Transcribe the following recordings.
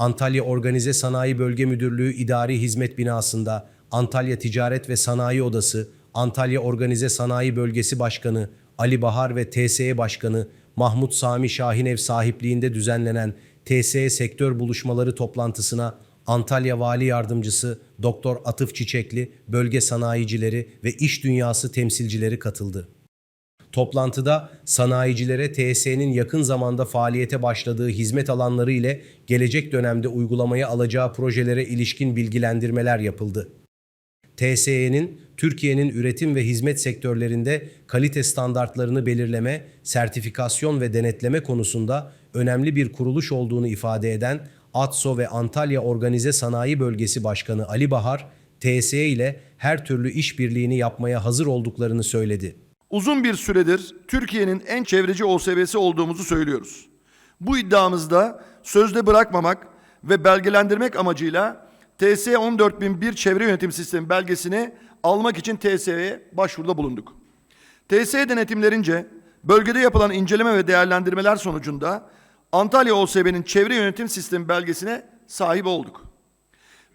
Antalya Organize Sanayi Bölge Müdürlüğü İdari Hizmet Binası'nda Antalya Ticaret ve Sanayi Odası, Antalya Organize Sanayi Bölgesi Başkanı Ali Bahar ve TSE Başkanı Mahmut Sami Şahinev sahipliğinde düzenlenen TSE Sektör Buluşmaları toplantısına Antalya Vali Yardımcısı Doktor Atıf Çiçekli, bölge sanayicileri ve iş dünyası temsilcileri katıldı. Toplantıda sanayicilere TSE'nin yakın zamanda faaliyete başladığı hizmet alanları ile gelecek dönemde uygulamaya alacağı projelere ilişkin bilgilendirmeler yapıldı. TSE'nin Türkiye'nin üretim ve hizmet sektörlerinde kalite standartlarını belirleme, sertifikasyon ve denetleme konusunda önemli bir kuruluş olduğunu ifade eden ATSO ve Antalya Organize Sanayi Bölgesi Başkanı Ali Bahar, TSE ile her türlü işbirliğini yapmaya hazır olduklarını söyledi. Uzun bir süredir Türkiye'nin en çevreci OSB'si olduğumuzu söylüyoruz. Bu iddiamızda sözde bırakmamak ve belgelendirmek amacıyla TSE 14001 Çevre Yönetim Sistemi belgesini almak için TSE'ye başvuruda bulunduk. TSE denetimlerince bölgede yapılan inceleme ve değerlendirmeler sonucunda Antalya OSB'nin Çevre Yönetim Sistemi belgesine sahip olduk.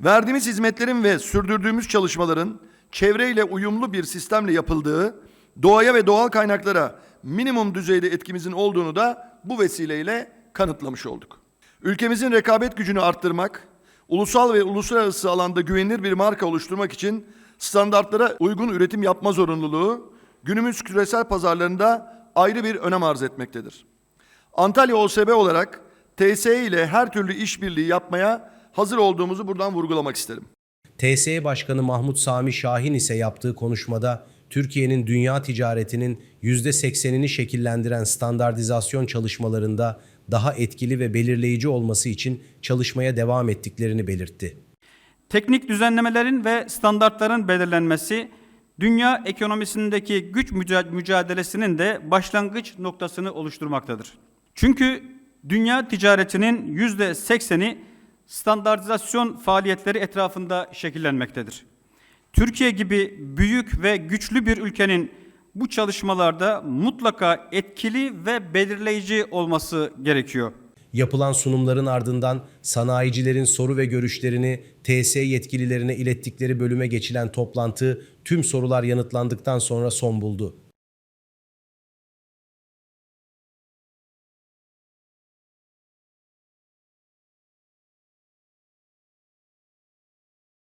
Verdiğimiz hizmetlerin ve sürdürdüğümüz çalışmaların çevreyle uyumlu bir sistemle yapıldığı, doğaya ve doğal kaynaklara minimum düzeyde etkimizin olduğunu da bu vesileyle kanıtlamış olduk. Ülkemizin rekabet gücünü arttırmak, ulusal ve uluslararası alanda güvenilir bir marka oluşturmak için standartlara uygun üretim yapma zorunluluğu günümüz küresel pazarlarında ayrı bir önem arz etmektedir. Antalya OSB olarak TSE ile her türlü işbirliği yapmaya hazır olduğumuzu buradan vurgulamak isterim. TSE Başkanı Mahmut Sami Şahin ise yaptığı konuşmada Türkiye'nin dünya ticaretinin %80'ini şekillendiren standartizasyon çalışmalarında daha etkili ve belirleyici olması için çalışmaya devam ettiklerini belirtti. Teknik düzenlemelerin ve standartların belirlenmesi, dünya ekonomisindeki güç müca- mücadelesinin de başlangıç noktasını oluşturmaktadır. Çünkü dünya ticaretinin yüzde sekseni standartizasyon faaliyetleri etrafında şekillenmektedir. Türkiye gibi büyük ve güçlü bir ülkenin bu çalışmalarda mutlaka etkili ve belirleyici olması gerekiyor. Yapılan sunumların ardından sanayicilerin soru ve görüşlerini TSE yetkililerine ilettikleri bölüme geçilen toplantı tüm sorular yanıtlandıktan sonra son buldu.